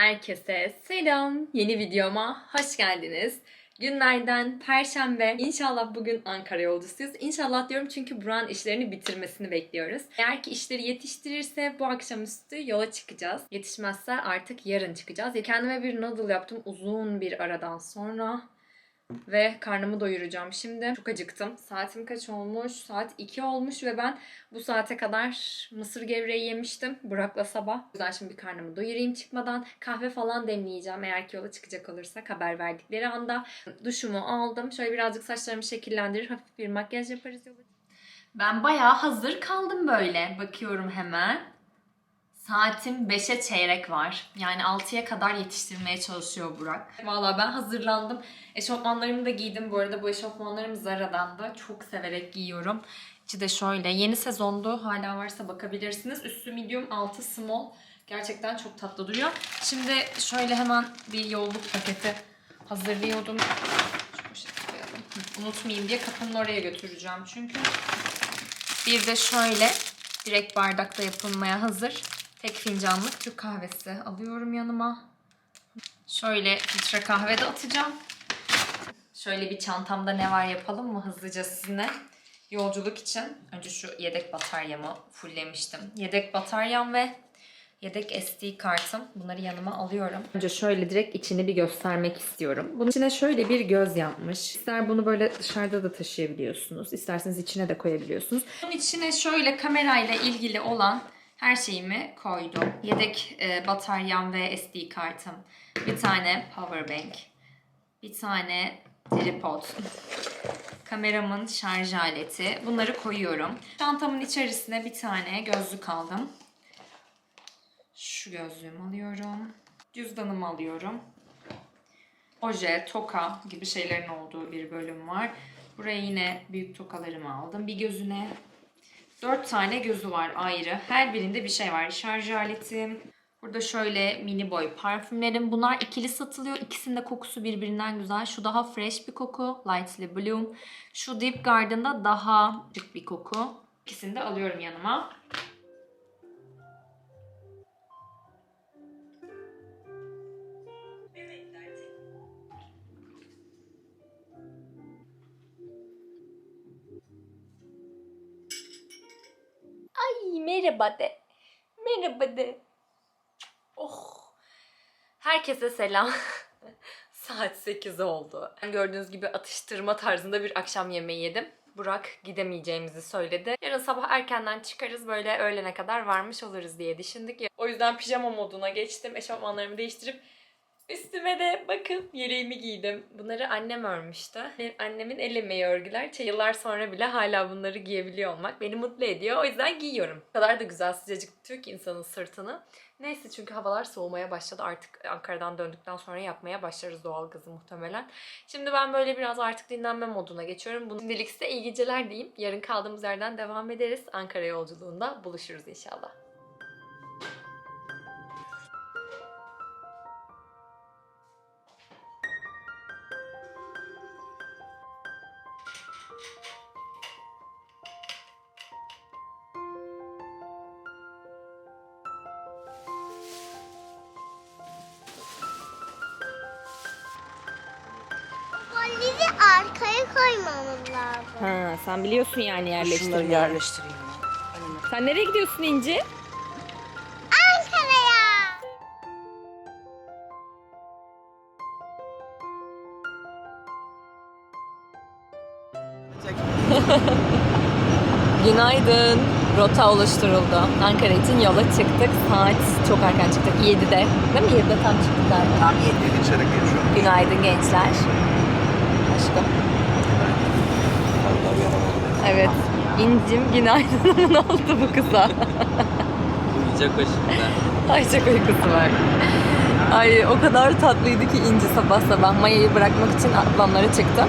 Herkese selam. Yeni videoma hoş geldiniz. Günlerden Perşembe. İnşallah bugün Ankara yolcusuyuz. İnşallah diyorum çünkü Buran işlerini bitirmesini bekliyoruz. Eğer ki işleri yetiştirirse bu akşamüstü yola çıkacağız. Yetişmezse artık yarın çıkacağız. Kendime bir noodle yaptım uzun bir aradan sonra. Ve karnımı doyuracağım şimdi. Çok acıktım. Saatim kaç olmuş? Saat 2 olmuş ve ben bu saate kadar mısır gevreği yemiştim. Burak'la sabah. O yüzden şimdi bir karnımı doyurayım çıkmadan. Kahve falan demleyeceğim eğer ki yola çıkacak olursak haber verdikleri anda. Duşumu aldım. Şöyle birazcık saçlarımı şekillendirir. Hafif bir makyaj yaparız yola Ben bayağı hazır kaldım böyle. Bakıyorum hemen. Saatim 5'e çeyrek var. Yani 6'ya kadar yetiştirmeye çalışıyor Burak. Valla ben hazırlandım. Eşofmanlarımı da giydim. Bu arada bu eşofmanlarım Zara'dan da. Çok severek giyiyorum. İçi de şöyle. Yeni sezondu. Hala varsa bakabilirsiniz. Üstü medium, altı small. Gerçekten çok tatlı duruyor. Şimdi şöyle hemen bir yolluk paketi hazırlıyordum. Unutmayayım diye kapının oraya götüreceğim çünkü. Bir de şöyle direkt bardakta yapılmaya hazır tek fincanlık Türk kahvesi alıyorum yanıma. Şöyle filtre kahve de atacağım. Şöyle bir çantamda ne var yapalım mı hızlıca sizinle. Yolculuk için önce şu yedek bataryamı fulllemiştim. Yedek bataryam ve yedek SD kartım. Bunları yanıma alıyorum. Önce şöyle direkt içini bir göstermek istiyorum. Bunun içine şöyle bir göz yapmış. İster bunu böyle dışarıda da taşıyabiliyorsunuz. İsterseniz içine de koyabiliyorsunuz. Bunun içine şöyle kamerayla ilgili olan her şeyimi koydum. Yedek e, bataryam ve SD kartım. Bir tane power bank. Bir tane tripod. Kameramın şarj aleti. Bunları koyuyorum. Çantamın içerisine bir tane gözlük aldım. Şu gözlüğümü alıyorum. Cüzdanımı alıyorum. Oje, toka gibi şeylerin olduğu bir bölüm var. Buraya yine büyük tokalarımı aldım. Bir gözüne Dört tane gözü var ayrı. Her birinde bir şey var. Şarj aletim. Burada şöyle mini boy parfümlerim. Bunlar ikili satılıyor. İkisinin de kokusu birbirinden güzel. Şu daha fresh bir koku. Lightly Bloom. Şu Deep Garden'da daha şık bir koku. İkisini de alıyorum yanıma. Merhaba de. Merhaba de. Oh. Herkese selam. Saat 8 oldu. Gördüğünüz gibi atıştırma tarzında bir akşam yemeği yedim. Burak gidemeyeceğimizi söyledi. Yarın sabah erkenden çıkarız böyle öğlene kadar varmış oluruz diye düşündük. O yüzden pijama moduna geçtim. Eşofmanlarımı değiştirip Üstüme de bakın yeleğimi giydim. Bunları annem örmüştü. Benim annemin el emeği örgüler. Ç- Yıllar sonra bile hala bunları giyebiliyor olmak beni mutlu ediyor. O yüzden giyiyorum. O kadar da güzel sıcacık ki insanın sırtını. Neyse çünkü havalar soğumaya başladı. Artık Ankara'dan döndükten sonra yapmaya başlarız doğalgazı muhtemelen. Şimdi ben böyle biraz artık dinlenme moduna geçiyorum. Bunun şimdilik size iyi geceler diyeyim. Yarın kaldığımız yerden devam ederiz. Ankara yolculuğunda buluşuruz inşallah. Biliyorsun yani Şunları yerleştirmeyi. yerleştireyim ben. Sen nereye gidiyorsun İnci? Ankara'ya. Günaydın. Rota oluşturuldu. Ankara için yola çıktık. Saat çok erken çıktık. 7'de. Değil mi? 7'de tam çıktık galiba. Tam yedi içeri geçiyorum. Günaydın gençler. Aşkım. Evet. İncim günaydın. ne oldu bu kıza? Uyuyacak o şimdi. Ay çok uykusu var. Ay o kadar tatlıydı ki İnci sabah sabah Maya'yı bırakmak için ablamlara çıktı.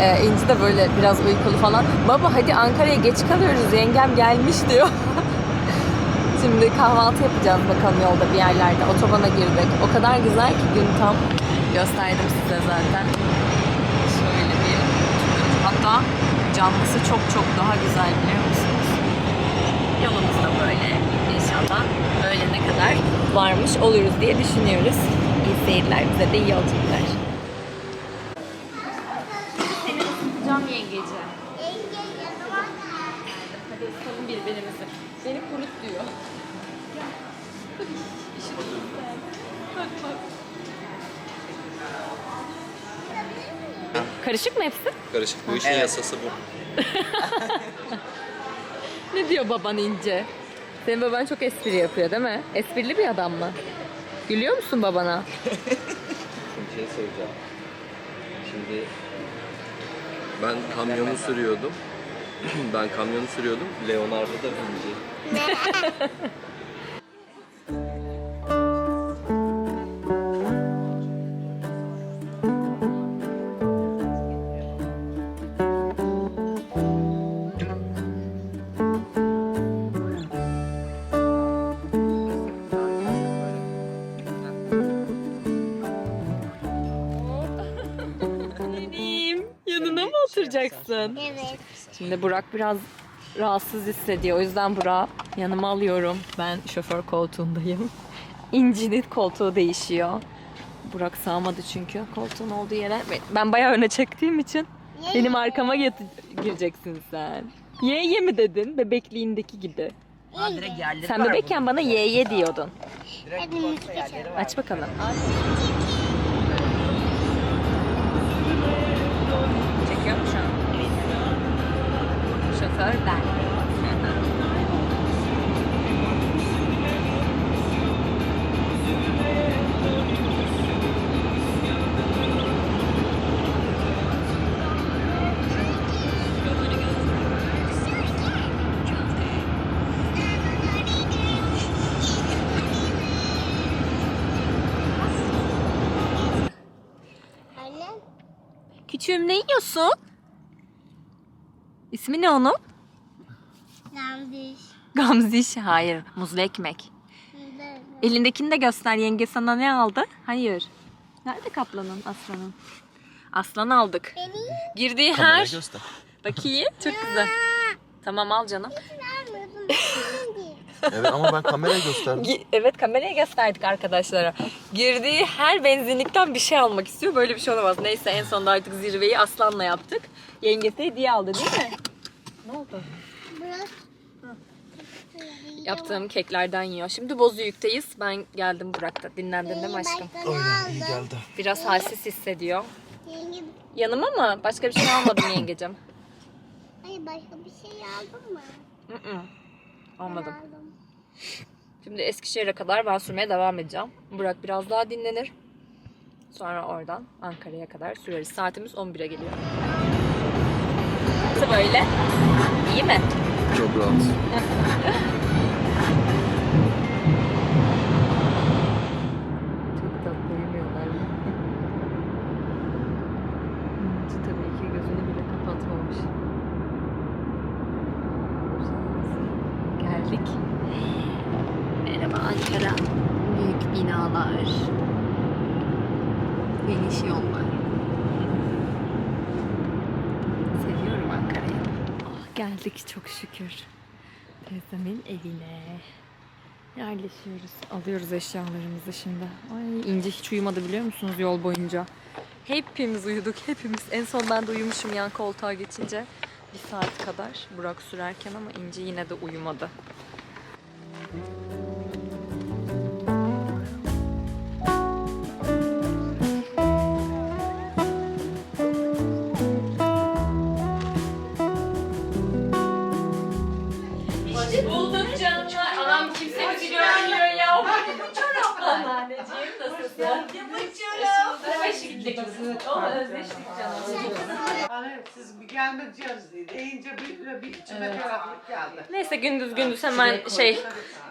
Ee, İnci de böyle biraz uykulu falan. Baba hadi Ankara'ya geç kalıyoruz yengem gelmiş diyor. Şimdi kahvaltı yapacağız bakalım yolda bir yerlerde. Otobana girdik. O kadar güzel ki gün tam. Gösterdim size zaten. Şöyle bir hatta canlısı çok çok daha güzel biliyor musunuz? Yolumuz da böyle. İnşallah öğlene kadar varmış oluruz diye düşünüyoruz. İyi seyirler bize de iyi yolculuklar. Karışık mı hepsi? Karışık bu işin Evet. yasası bu. Ne diyor baban ince? Senin baban çok espri yapıyor değil mi? Esprili bir adam mı? Gülüyor musun babana? Bir şey söyleyeceğim. Şimdi ben kamyonu sürüyordum. ben kamyonu sürüyordum. Leonardo da Vinci. Oturacaksın? Evet. Şimdi Burak biraz rahatsız hissediyor. O yüzden Burak'ı yanıma alıyorum. Ben şoför koltuğundayım. İnci'nin koltuğu değişiyor. Burak sağmadı çünkü koltuğun olduğu yere. Ben bayağı öne çektiğim için benim arkama get- gireceksin sen. Ye ye mi dedin? Bebekliğindeki gibi. Ha, direkt Sen bebekken bana ye ye diyordun. Direkt. Aç bakalım. Şoför ben. Küçüğüm ne yiyorsun? İsmi ne onun? Yanlış. Gamziş. Hayır. Muzlu ekmek. Elindekini de göster. Yenge sana ne aldı? Hayır. Nerede kaplanın, aslanın? Aslan aldık. Beni Girdiği her... göster. Bakayım. Çok güzel. Tamam al canım. Evet ama ben kameraya gösterdim. Gi- Evet kameraya gösterdik arkadaşlara. Girdiği her benzinlikten bir şey almak istiyor. Böyle bir şey olamaz. Neyse en sonunda artık zirveyi Aslan'la yaptık. Yengesi hediye aldı değil mi? Ne oldu? Biraz. Yaptığım keklerden yiyor. Şimdi Bozüyük'teyiz. Ben geldim Burak'ta. Dinlendin değil mi aşkım? Aynen iyi geldi. Biraz halsiz hissediyor. Yanıma mı? Başka bir şey almadım yengecim. hayır başka bir şey aldın mı? Mm-mm. Almadım. Aldım. Şimdi Eskişehir'e kadar ben sürmeye devam edeceğim. Burak biraz daha dinlenir. Sonra oradan Ankara'ya kadar süreriz. Saatimiz 11'e geliyor. Nasıl böyle? İyi mi? Çok rahat. Çok tatlı uyumuyorlar. Mutlu tabii ki gözünü bile kapatmamış. Geldik. Merhaba Ankara. Büyük binalar. Geniş yollar. Geldik çok şükür. Teyzemin evine. Yerleşiyoruz. Alıyoruz eşyalarımızı şimdi. Ay İnce hiç uyumadı biliyor musunuz yol boyunca? Hepimiz uyuduk hepimiz. En son ben de uyumuşum yan koltuğa geçince. Bir saat kadar Burak sürerken ama İnce yine de uyumadı. Özleştik canım. Hani siz bir gelmeyeceğiz dedi. Deyince bir, bir içime ferahlık geldi. Neyse gündüz gündüz hemen şey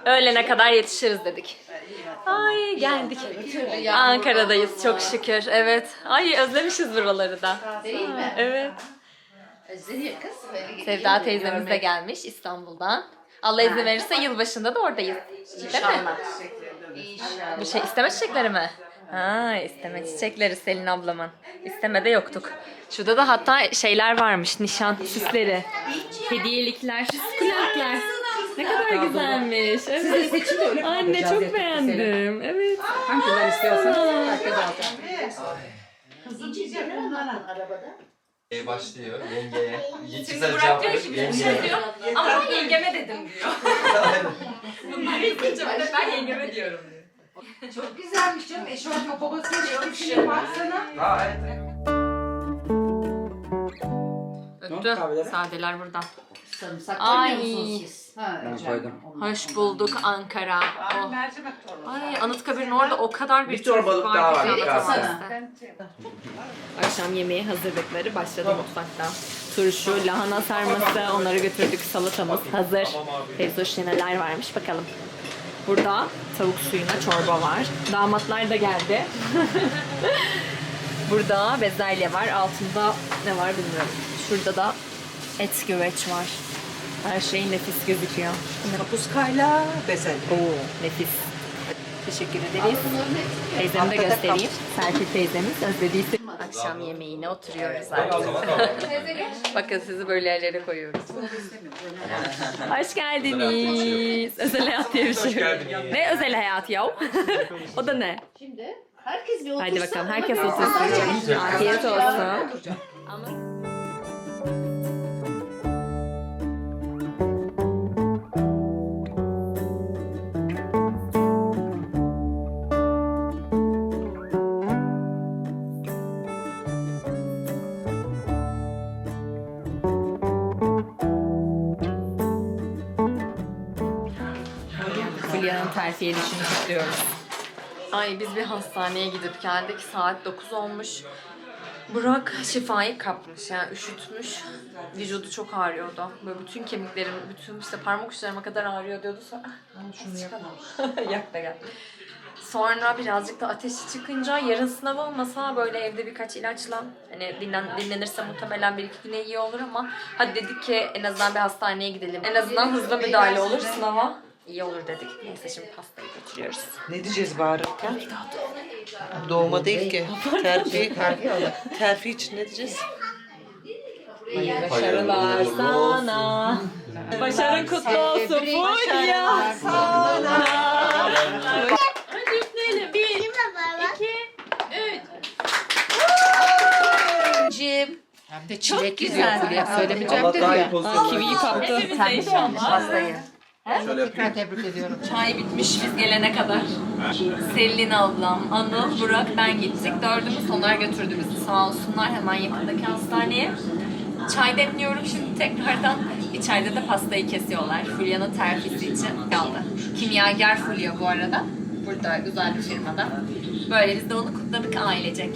öğlene kadar yetişiriz dedik. Ay geldik. Ankara'dayız çok şükür. Evet. Ay özlemişiz buraları da. Değil mi? Evet. Özleniyor kız. Sevda teyzemiz de gelmiş İstanbul'dan. Allah izin verirse yılbaşında da oradayız. Değil mi? İnşallah. Bir şey isteme çiçekleri mi? Ha isteme çiçekleri Selin ablamın. İstemede yoktuk. Şurada da hatta şeyler varmış nişan süsleri. Hediyelikler, sukulentler. Ne kadar güzelmiş. Evet. Seçin de öyle Anne çok yatıp beğendim. Evet. Hanginden istiyorsanız herkes. Arabada. E başlıyor. Yengeye. Şimdi Burak diyor ki bir şey diyor. Ama ben yengeme dedim diyor. Bunlar ben de ben yengeme diyorum diyor. Çok güzelmiş canım. Eşofman babası. Şuna baksana. Öptü. Sadeler burada. Sarımsak Ay. koymuyor musunuz siz? Ha, Ben koydum. Hoş bulduk Ankara. Ay Oh. mercimek çorbası. Ay Anıtkabir'in orada o kadar bir, Bir çorbalık trafik daha ki var, ikram. size. Ben şey- Akşam yemeği hazırlıkları başladı mutfakta. Turşu, lahana sarması, onları götürdük. Salatamız hazır. Teyzoş neler varmış bakalım. Burada tavuk suyuna çorba var. Damatlar da geldi. Burada bezelye var. Altında ne var bilmiyorum. Şurada da et güveç var. Her şey nefis gözüküyor. Kapuskayla bezelye. Oo, nefis. Teşekkür ederiz. Teyzemi de göstereyim. Serpil teyzemiz özlediyse. Akşam yemeğine oturuyoruz artık. Bakın sizi böyle yerlere koyuyoruz. Hoş geldiniz. Özel hayat diye bir şey. Ne özel hayat ya? o da ne? Şimdi herkes bir otursa. Haydi bakalım herkes otursun. Afiyet olsun. Ama... Edişini kutluyoruz. Ay biz bir hastaneye gidip geldik. Saat 9 olmuş. Burak şifayı kapmış yani üşütmüş. Vücudu çok ağrıyordu. Böyle bütün kemiklerim, bütün işte parmak uçlarıma kadar ağrıyor diyordu. Sonra "Ah, şunu. Yak da gel. Sonra birazcık da ateşi çıkınca yarın sınav olmasa böyle evde birkaç ilaçla hani dinlen, dinlenirse muhtemelen bir iki güne iyi olur ama hadi dedik ki en azından bir hastaneye gidelim. En azından hızlı müdahale olur sınava. İyi olur dedik. Neyse şimdi pastayı götürüyoruz. Ne diyeceğiz bari? Ha? Doğuma değil ki. Terfi. Terfi için ne diyeceğiz? Başarılar sana. Başarın kutlu olsun Fulya. Sana. Hadi üfleyelim. Bir, mi baba? Cim. Hem de çilekli diyor Fulya. Söylemeyeceğim dedi ya. kiviyi kaptı. Hepimize inşallah. Pastayı. Şöyle yapayım. Tekrar tebrik ediyorum. Çay bitmiş biz gelene kadar. Selin ablam, Anıl, Burak, ben gittik. Dördümüz onlar götürdü bizi sağ olsunlar hemen yakındaki hastaneye. Çay demliyorum şimdi tekrardan. İçeride de pastayı kesiyorlar. Fulya'nın terfisi için kaldı. Kimyager Fulya bu arada. Burada güzel bir firmada. Böyle biz de onu kutladık ailecek.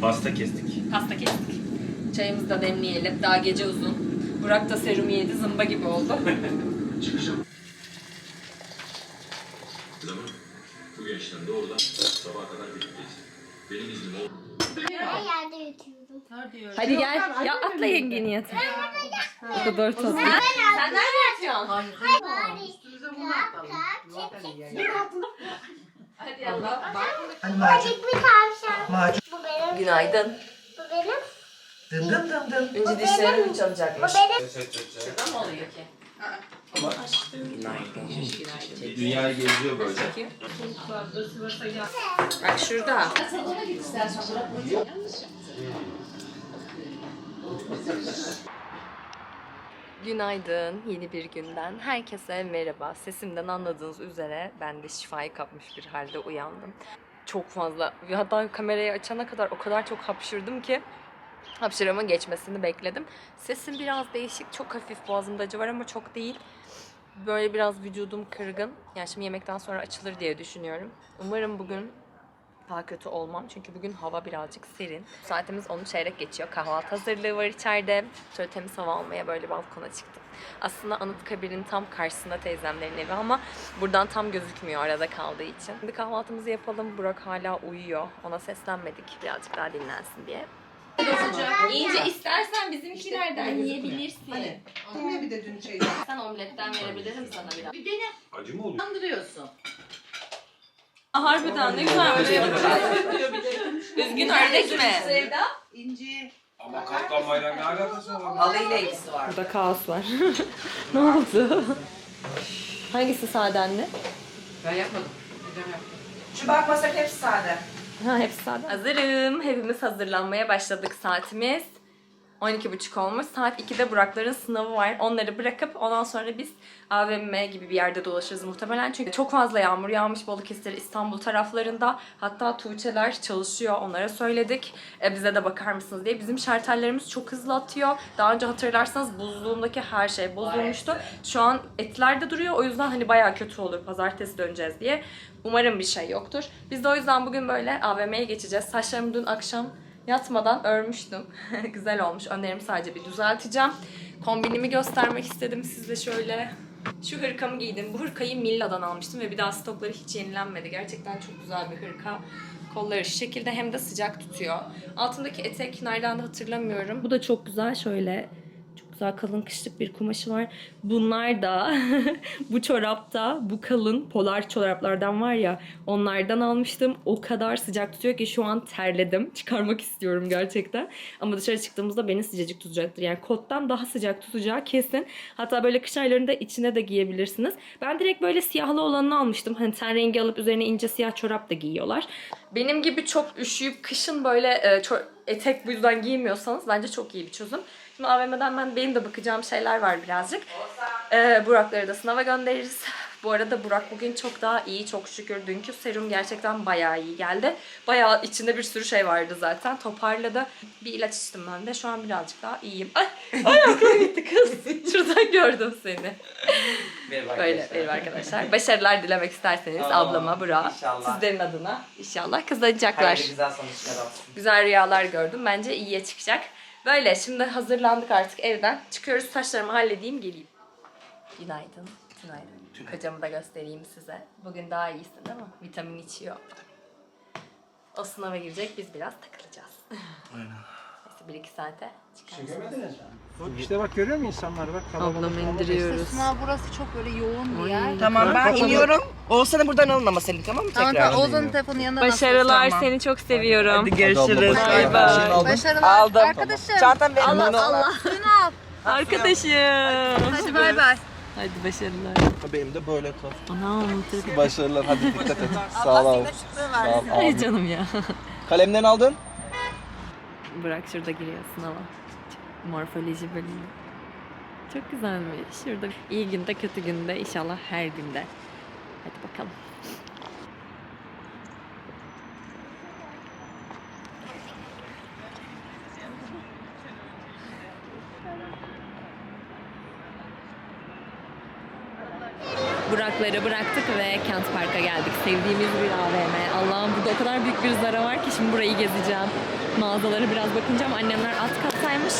Pasta kestik. Pasta kestik. Çayımızı da demleyelim. Daha gece uzun. Burak da serum yedi. Zımba gibi oldu. Bu gençten doğrudan sabaha kadar birlikteyiz. Benim iznim oldu. Ben yerde yatıyordum. Hadi gel. Ya atla yengeni yatır. Bu kadar tatlı. Sen nerede yatıyorsun? Bari kalk kalk çek çek. Hadi Allah. Acık bir tavşan. Bu benim. Günaydın. Bu benim. Dın dın dın dın. Önce dişlerini mi çalacakmış? Şuradan mı oluyor ki? Dünyayı geziyor böyle. Bak şurada. Günaydın. Yeni bir günden. Herkese merhaba. Sesimden anladığınız üzere ben de şifayı kapmış bir halde uyandım. Çok fazla. Hatta kamerayı açana kadar o kadar çok hapşırdım ki hapşırımın geçmesini bekledim. Sesim biraz değişik. Çok hafif boğazımda acı var ama çok değil. Böyle biraz vücudum kırgın. Yani şimdi yemekten sonra açılır diye düşünüyorum. Umarım bugün daha kötü olmam. Çünkü bugün hava birazcık serin. Saatimiz 10 çeyrek geçiyor. Kahvaltı hazırlığı var içeride. Şöyle temiz hava almaya böyle balkona çıktım. Aslında Anıtkabir'in tam karşısında teyzemlerin evi ama buradan tam gözükmüyor arada kaldığı için. Şimdi kahvaltımızı yapalım. Burak hala uyuyor. Ona seslenmedik birazcık daha dinlensin diye. İyice istersen bizimkilerden yiyebilirsin. Ne bir de dün şey. Sen omletten verebilirim sana biraz. Bir dene. Acı mı oluyor? Kandırıyorsun. Harbiden ne güzel böyle yapacağız. Üzgün ördek mi? İnci. Ama katlanmayla ne alakası var? Halıyla ilgisi var. Burada kaos var. ne oldu? Hangisi sade anne? Ben yapmadım. Şu bakmasak hepsi sade. Hepsi sade. Hazırım. Hepimiz hazırlanmaya başladık saatimiz. 12.30 olmuş. Saat 2'de Burakların sınavı var. Onları bırakıp ondan sonra biz AVM gibi bir yerde dolaşırız muhtemelen. Çünkü çok fazla yağmur yağmış Balıkesir, İstanbul taraflarında. Hatta Tuğçeler çalışıyor. Onlara söyledik. E, bize de bakar mısınız diye. Bizim şartellerimiz çok hızlı atıyor. Daha önce hatırlarsanız buzluğumdaki her şey bozulmuştu. Şu an etler de duruyor. O yüzden hani bayağı kötü olur. Pazartesi döneceğiz diye. Umarım bir şey yoktur. Biz de o yüzden bugün böyle AVM'ye geçeceğiz. Saçlarımı dün akşam yatmadan örmüştüm. Güzel olmuş. Önlerimi sadece bir düzelteceğim. Kombinimi göstermek istedim sizle şöyle. Şu hırkamı giydim. Bu hırkayı Milla'dan almıştım ve bir daha stokları hiç yenilenmedi. Gerçekten çok güzel bir hırka. Kolları şu şekilde hem de sıcak tutuyor. Altındaki etek nereden de hatırlamıyorum. Bu da çok güzel şöyle güzel kalın kışlık bir kumaşı var. Bunlar da bu çorapta bu kalın polar çoraplardan var ya onlardan almıştım. O kadar sıcak tutuyor ki şu an terledim. Çıkarmak istiyorum gerçekten. Ama dışarı çıktığımızda beni sıcacık tutacaktır. Yani kottan daha sıcak tutacağı kesin. Hatta böyle kış aylarında içine de giyebilirsiniz. Ben direkt böyle siyahlı olanını almıştım. Hani ten rengi alıp üzerine ince siyah çorap da giyiyorlar. Benim gibi çok üşüyüp kışın böyle e, etek bu yüzden giymiyorsanız bence çok iyi bir çözüm. Şimdi AVM'den ben benim de bakacağım şeyler var birazcık. Ee, Burak'ları da sınava göndeririz. Bu arada Burak bugün çok daha iyi çok şükür. Dünkü serum gerçekten bayağı iyi geldi. Bayağı içinde bir sürü şey vardı zaten. Toparladı. Bir ilaç içtim ben de. Şu an birazcık daha iyiyim. Ay, ay aklım gitti kız. Şuradan gördüm seni. Merhaba Böyle arkadaşlar. benim arkadaşlar. Başarılar dilemek isterseniz Aa, ablama Burak'a. inşallah. Sizlerin adına inşallah kazanacaklar. Hayırlı güzel sonuçlar olsun. Güzel rüyalar gördüm. Bence iyiye çıkacak. Böyle şimdi hazırlandık artık evden. Çıkıyoruz saçlarımı halledeyim geleyim. Günaydın. Günaydın. Kocamı da göstereyim size. Bugün daha iyisin değil mi? Vitamin içiyor. O sınava girecek biz biraz takılacağız. Aynen. Bir iki saate çıkarız. İşte bak görüyor musun insanlar bak. Ablamı indiriyoruz. Sınav burası çok böyle yoğun bir yer. Tamam ben iniyorum. Oğuzhan'ı buradan alın ama Selin tamam mı Tamam tekrar? tamam Oğuzhan'ın telefonun yanında nasıl? Başarılar Tamam. seni çok seviyorum. Hadi görüşürüz. Bay bay. Başarılar. Aldım. Arkadaşım. Çantam benim. Allah. Allah. Şunu al. Arkadaşım. Hadi bay bay. Hadi başarılar. Benim de böyle kal. Anam. Başarılar hadi dikkat et. Sağ ol abi. Sağ ol Ay abi. canım ya. Kalemlerini aldın? Bırak şurada giriyor sınava. Morfoloji bölümü. Çok güzelmiş. Şurada iyi günde kötü günde inşallah her günde. Hadi bakalım. Burakları bıraktık ve Kent Park'a geldik. Sevdiğimiz bir AVM. Allah'ım burada o kadar büyük bir zara var ki şimdi burayı gezeceğim. Mağazalara biraz bakınacağım. Annemler alt kattaymış.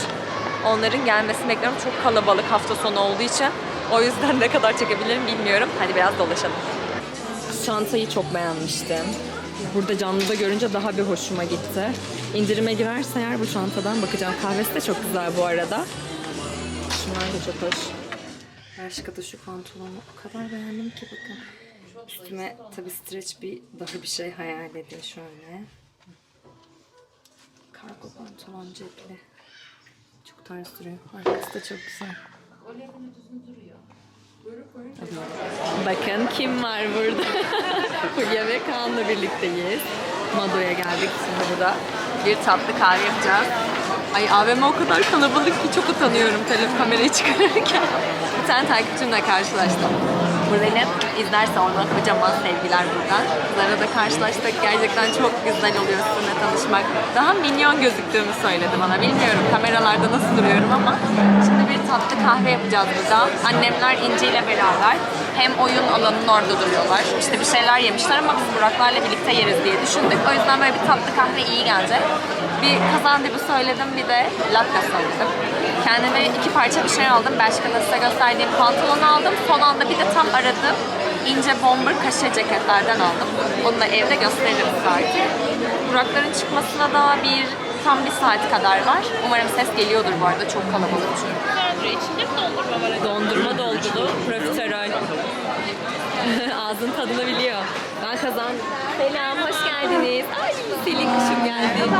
Onların gelmesini bekliyorum. Çok kalabalık hafta sonu olduğu için. O yüzden ne kadar çekebilirim bilmiyorum. Hadi biraz dolaşalım. Çantayı çok beğenmiştim. Burada canlıda görünce daha bir hoşuma gitti. İndirime girerse eğer bu çantadan bakacağım. Kahvesi de çok güzel bu arada. Şunlar da çok hoş. Başka da şu pantolonu o kadar beğendim ki bakın. Üstüme tabi streç bir daha bir şey hayal ediyor şöyle. Kargo pantolon cepli. Çok tarz duruyor. Arkası da çok güzel. Bakın kim var burada. Fulya ve Kaan'la birlikteyiz. Mado'ya geldik. Şimdi burada bir tatlı kahve yapacağız. Ay AVM o kadar kalabalık ki çok utanıyorum telefon kamerayı çıkarırken. Bir tane takipçimle karşılaştım. Bu Zeynep izlerse ona kocaman sevgiler buradan. Kızlara da karşılaştık. Gerçekten çok güzel oluyor sizinle tanışmak. Daha minyon gözüktüğümü söyledi bana. Bilmiyorum kameralarda nasıl duruyorum ama. Şimdi bir tatlı kahve yapacağız burada. Annemler İnci ile beraber hem oyun alanının orada duruyorlar. İşte bir şeyler yemişler ama biz Buraklarla birlikte yeriz diye düşündük. O yüzden böyle bir tatlı kahve iyi gelecek. Bir kazan dibi söyledim bir de latte söyledim. Kendime iki parça bir şey aldım. Belçika'da size gösterdiğim pantolonu aldım. Son anda bir de tam aradığım ince bomber kaşe ceketlerden aldım. Onu da evde gösteririm belki. Burakların çıkmasına da bir tam bir saat kadar var. Umarım ses geliyordur bu arada. Çok kalabalık çünkü. Dondurma doldulu, profiterol. Ağzın tadını biliyor. Ben Kazan. Selam, hoş geldiniz. Ay, Selin kuşum geldi.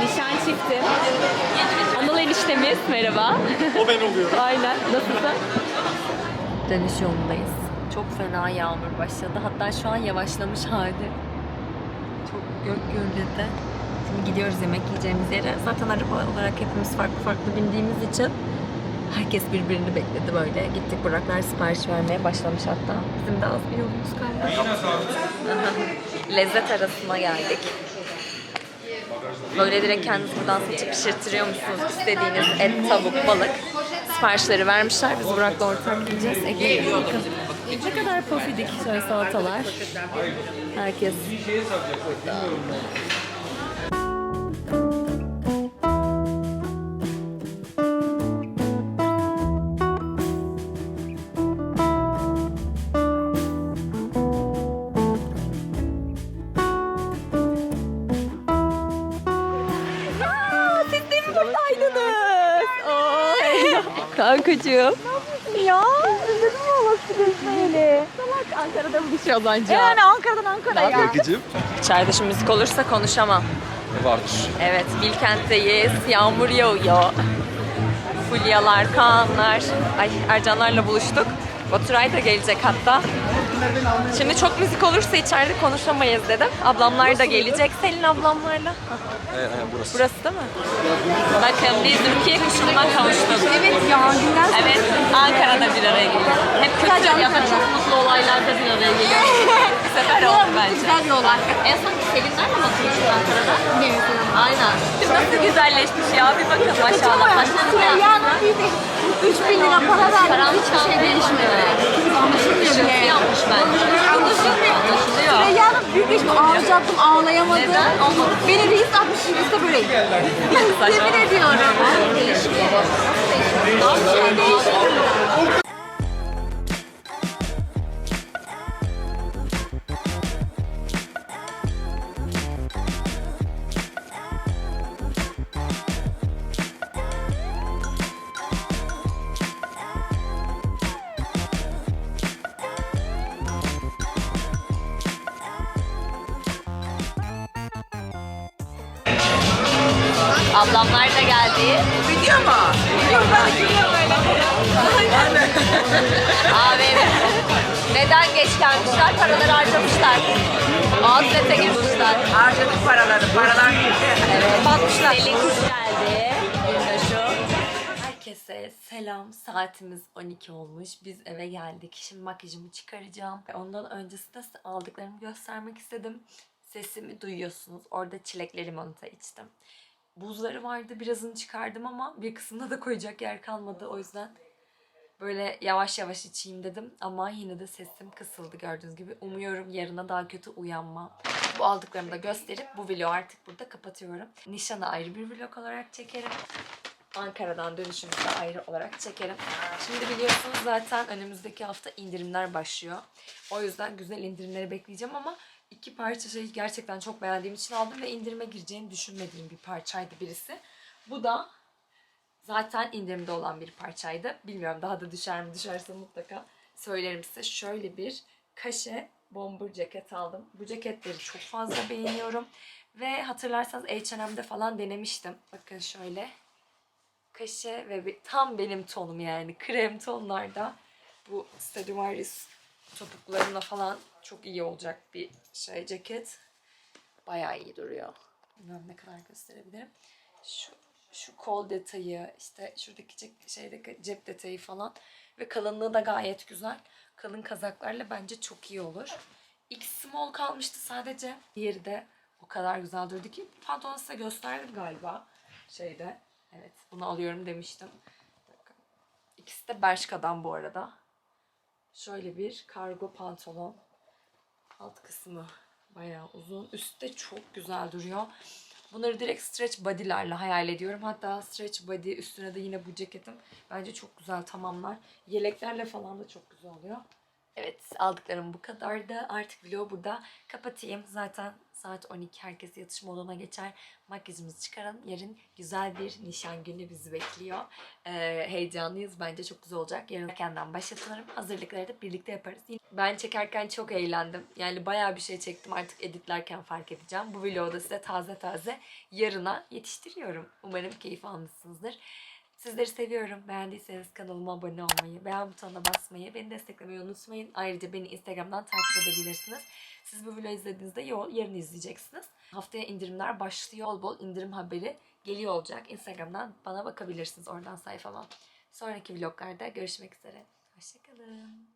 Nişan çiftim. Anıl eniştemiz, merhaba. O ben oluyorum. Aynen, nasılsın? Dönüş yolundayız. Çok fena yağmur başladı. Hatta şu an yavaşlamış hali. Çok gök gürledi. Şimdi gidiyoruz yemek yiyeceğimiz yere. Zaten araba olarak hepimiz farklı farklı bindiğimiz için herkes birbirini bekledi böyle. Gittik Buraklar sipariş vermeye başlamış hatta. Bizim de az bir yolumuz kaldı. Lezzet arasına geldik. Böyle direkt kendiniz buradan seçip pişirtiriyor musunuz? İstediğiniz et, tavuk, balık siparişleri vermişler. Biz Burak'la ortam yiyeceğiz. Ekmeği bakın. Ne kadar pofidik şöyle salatalar. Herkes. Kankacığım. Ya görüşmeyeli. Salak Ankara'da buluşuyoruz anca. Yani Ankara'dan Ankara'ya. Kankacığım. İçeride şimdi müzik olursa konuşamam. Vardır. Evet, Bilkent'teyiz. Yağmur yağıyor. Fulyalar, Kaanlar, ay Ercanlarla buluştuk. Baturay da gelecek hatta. Şimdi çok müzik olursa içeride konuşamayız dedim. Ablamlar da gelecek. Selin ablamlarla. Evet, evet, burası. Burası değil mi? Bakın biz Rukiye kuşundan kavuştuk. Evet ya günden Evet Ankara'da bir araya geliyoruz. Hep kötü ya da çok mutlu olaylarda bir araya geliyoruz. bir sefer oldu bence. Güzel bir olay. En son Selinlerle mi oturmuştuk Ankara'da? Evet. Aynen. Şimdi nasıl güzelleşmiş ya bir bakın maşallah. Saçlarını da yapmışlar. 3000 lira para verdim. Hiçbir şey değişmedi. Anlaşılmıyor bile. yapmış bence. Anlaşılmıyor. Anlaşılıyor. Reyhan'ın büyük geçme ağlayacaktım ağlayamadım. Neden? Olmadı. Beni reis atmış de böyle. Yemin ediyorum. Bir şey değişmiyor. Ablamlar da geldi. Video mu? Abi neden geç gelmişler? Paraları harcamışlar. Outlete girmişler. Harcadık paraları. Paralar gitti. Evet. Batmışlar. Selin kuş geldi. Şu. Herkese selam. Saatimiz 12 olmuş. Biz eve geldik. Şimdi makyajımı çıkaracağım. Ondan öncesinde aldıklarımı göstermek istedim. Sesimi duyuyorsunuz. Orada çilekli limonata içtim. Buzları vardı. Birazını çıkardım ama bir kısmına da koyacak yer kalmadı. O yüzden böyle yavaş yavaş içeyim dedim. Ama yine de sesim kısıldı gördüğünüz gibi. Umuyorum yarına daha kötü uyanmam. Bu aldıklarımı da gösterip bu vlogu artık burada kapatıyorum. Nişanı ayrı bir vlog olarak çekerim. Ankara'dan dönüşümü de ayrı olarak çekerim. Şimdi biliyorsunuz zaten önümüzdeki hafta indirimler başlıyor. O yüzden güzel indirimleri bekleyeceğim ama iki parça şeyi gerçekten çok beğendiğim için aldım ve indirime gireceğini düşünmediğim bir parçaydı birisi. Bu da zaten indirimde olan bir parçaydı. Bilmiyorum daha da düşer mi düşerse mutlaka söylerim size. Şöyle bir kaşe bomber ceket aldım. Bu ceketleri çok fazla beğeniyorum. Ve hatırlarsanız H&M'de falan denemiştim. Bakın şöyle kaşe ve tam benim tonum yani krem tonlarda bu Stradivarius topuklarımla falan çok iyi olacak bir şey ceket. Bayağı iyi duruyor. Bilmiyorum ne kadar gösterebilirim. Şu şu kol detayı, işte şuradaki şeydeki cep detayı falan ve kalınlığı da gayet güzel. Kalın kazaklarla bence çok iyi olur. X small kalmıştı sadece. Diğeri de o kadar güzel durdu ki pantolonu size gösterdim galiba şeyde. Evet bunu alıyorum demiştim. İkisi de Bershka'dan bu arada. Şöyle bir kargo pantolon. Alt kısmı bayağı uzun. Üstte çok güzel duruyor. Bunları direkt stretch body'lerle hayal ediyorum. Hatta stretch body üstüne de yine bu ceketim. Bence çok güzel tamamlar. Yeleklerle falan da çok güzel oluyor. Evet aldıklarım bu kadar da artık vlogu burada kapatayım. Zaten saat 12 herkes yatış moduna geçer. Makyajımızı çıkaralım. Yarın güzel bir nişan günü bizi bekliyor. Ee, heyecanlıyız. Bence çok güzel olacak. Yarın erkenden başlatılırım. Hazırlıkları da birlikte yaparız. Ben çekerken çok eğlendim. Yani bayağı bir şey çektim. Artık editlerken fark edeceğim. Bu vlogu da size taze taze yarına yetiştiriyorum. Umarım keyif almışsınızdır. Sizleri seviyorum. Beğendiyseniz kanalıma abone olmayı, beğen butonuna basmayı, beni desteklemeyi unutmayın. Ayrıca beni Instagram'dan takip edebilirsiniz. Siz bu videoyu izlediğinizde yo- yarın izleyeceksiniz. Haftaya indirimler başlıyor. Bol bol indirim haberi geliyor olacak. Instagram'dan bana bakabilirsiniz oradan sayfama. Sonraki vloglarda görüşmek üzere. Hoşçakalın.